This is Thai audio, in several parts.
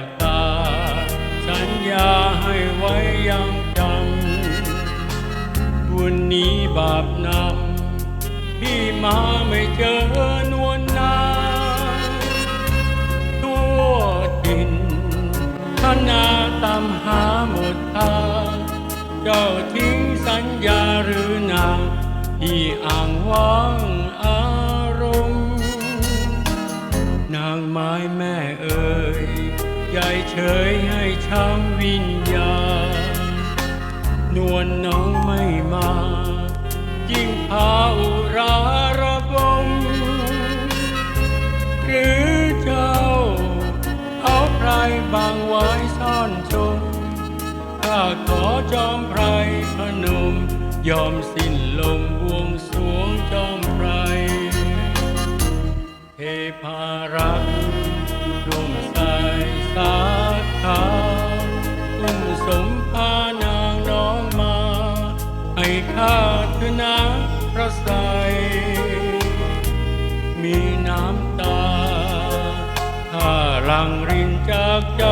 กตา สัญญาให้ไว้ยังจำวันนี้บาปนำพี่มาไม่เจอนวลนางทั่วดินขนาตามหาหมดทางเจ้าทิ้งสัญญาหรือนางที่อ่างว่างอารมณ์ นางไม้แม่เอ่ย ยายเฉยให้ช้ำวิญญาณนวลน้องไม่มา ยิ่งพาอุราระบมหรือเจ้า เอาใครบางไว้ซ่อนชมข้าขอจอมไพรพนมยอมสิ้นลม ให้ข้าคือน้ำพระใสมีน้ำตาข้าลังรินจากใจ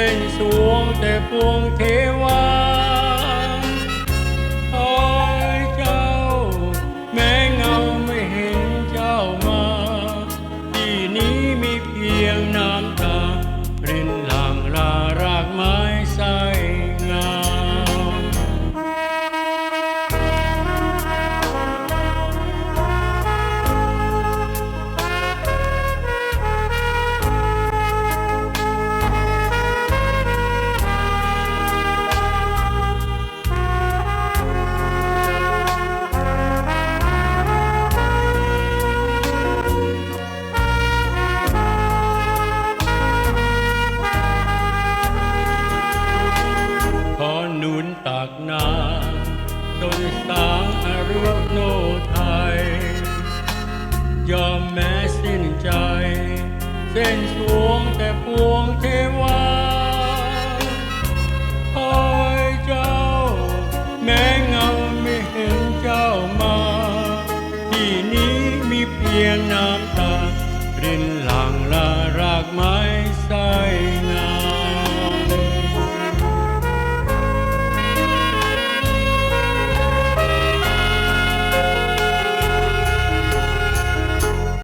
เส้นสวงแต่พวงเทำจนสางอรุโนไทย ยอมแม้สิ้นใจ เส้นสวงแต่พวงเทวาคอยเจ้า แม้เงาไม่เห็นเจ้ามา ที่นี้มีเพียงน้ำตารินหลังลารักไม้